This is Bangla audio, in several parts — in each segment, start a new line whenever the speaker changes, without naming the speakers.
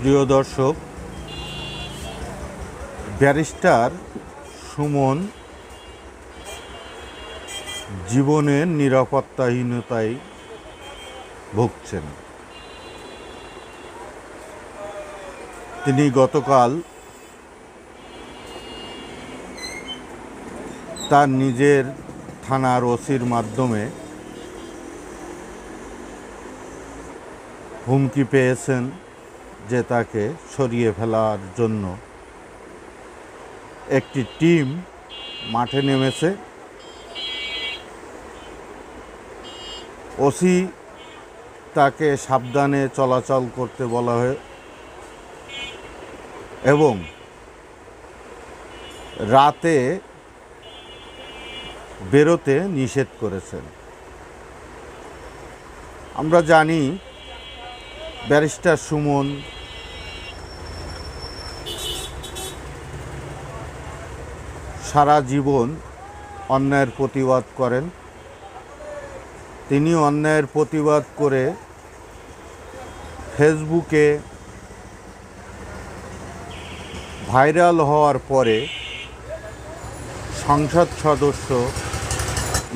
প্রিয় দর্শক, ব্যারিস্টার সুমন জীবনের নিরাপত্তাহীনতায় ভুগছেন। তিনি গতকাল তার নিজের থানার ওসির মাধ্যমে হুমকি পেয়েছেন। যে তাকে সরিয়ে ফেলার জন্য একটি টিম মাঠে নেমেছে। ওসি তাকে সাবধানে চলাচল করতে বলা হয় এবং রাতে বেরোতে নিষেধ করেছেন। আমরা জানি ব্যারিস্টার সুমন সারা জীবন অন্যায়ের প্রতিবাদ করেন। তিনি অন্যায়ের প্রতিবাদ করে ফেসবুকে ভাইরাল হওয়ার পরে সংসদ সদস্য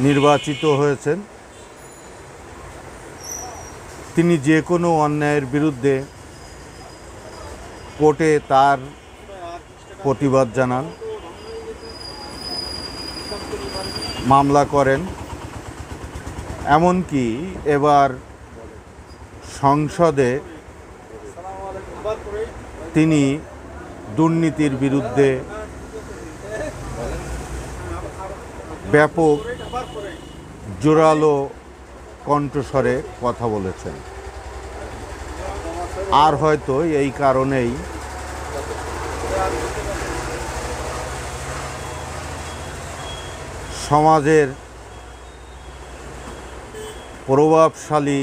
নির্বাচিত হয়েছেন। তিনি যে কোনো অন্যায়ের বিরুদ্ধে কোর্টে তার প্রতিবাদ জানান। মামলা করেন। এমনকি এবার সংসদে তিনি দুর্নীতির বিরুদ্ধে ব্যাপক জোরালো কণ্ঠস্বরে কথা বলেছেন। আর হয়তো এই কারণেই সমাজের প্রভাবশালী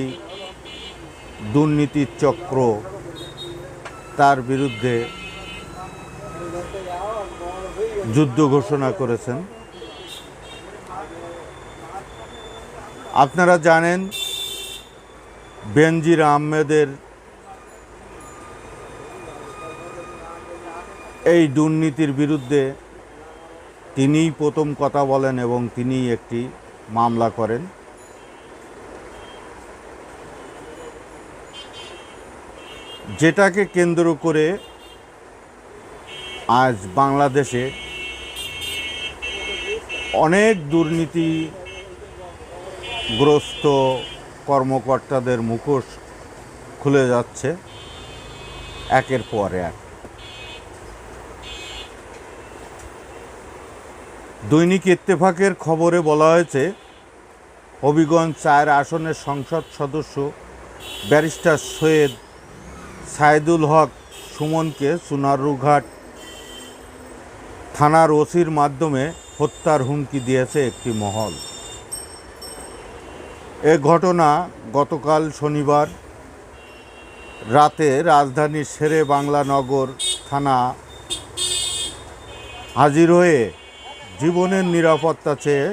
দুর্নীতির চক্র তার বিরুদ্ধে যুদ্ধ ঘোষণা করেছেন। আপনারা জানেন, বেনজির আহমেদের এই দুর্নীতির বিরুদ্ধে তিনিই প্রথম কথা বলেন এবং তিনিই একটি মামলা করেন। যেটাকে কেন্দ্র করে আজ বাংলাদেশে অনেক দুর্নীতিগ্রস্ত কর্মকর্তাদের মুখোশ খুলে যাচ্ছে একের পর এক। দৈনিক ইত্তেফাকের খবরে বলা হয়েছে, হবিগঞ্জ চায়ের আসনের সংসদ সদস্য ব্যারিস্টার সৈয়দ সাইদুল হক সুমনকে সোনারুঘাট থানার ওসির মাধ্যমে হত্যার হুমকি দিয়েছে একটি মহল। এ ঘটনা গতকাল শনিবার রাতে রাজধানীর শেরে বাংলা নগর থানা হাজির হয়ে জীবনের নিরাপত্তা চেয়ে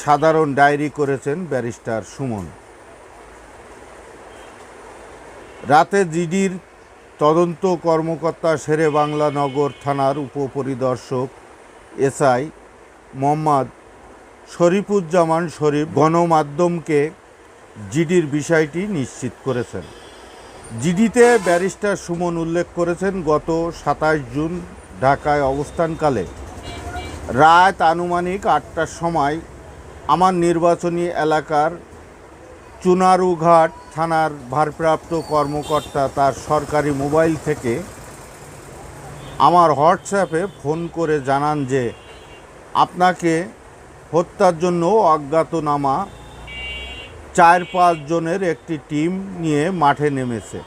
সাধারণ ডায়েরি করেছেন ব্যারিস্টার সুমন। রাতে জিডির তদন্ত কর্মকর্তা শেরে বাংলা নগর থানার উপপরিদর্শক এসআই মোহাম্মদ শরীফুজ্জামান শরীফ গণমাধ্যমকে জিডির বিষয়টি নিশ্চিত করেছেন। জিডিতে ব্যারিস্টার সুমন উল্লেখ করেছেন, গত সাতাশ জুন ঢাকায় অবস্থানকালে রাত আনুমানিক আটটার সময় আমার নির্বাচনী এলাকার চুনারুঘাট থানার ভারপ্রাপ্ত কর্মকর্তা তার সরকারি মোবাইল থেকে আমার হোয়াটসঅ্যাপে ফোন করে জানান যে, আপনাকে হত্যার জন্য অজ্ঞাতনামা চার পাঁচ জনের একটি টিম নিয়ে মাঠে নেমেছে।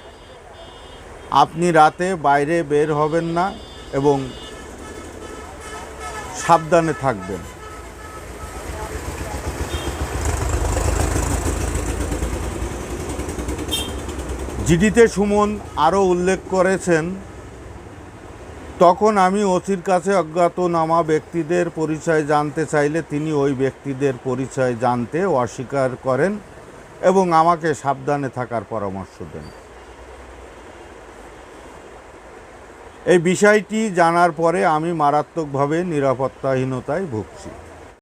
আপনি রাতে বাইরে বের হবেন না এবং সাবধানে থাকবেন। জিডিতে সুমন আরও উল্লেখ করেছেন, তখন আমি ওসির কাছে অজ্ঞাতনামা ব্যক্তিদের পরিচয় জানতে চাইলে তিনি ওই ব্যক্তিদের পরিচয় জানতে অস্বীকার করেন এবং আমাকে সাবধানে থাকার পরামর্শ দেন। এই বিষয়টি জানার পরে আমি মারাত্মকভাবে নিরাপত্তাহীনতায় ভুগছি।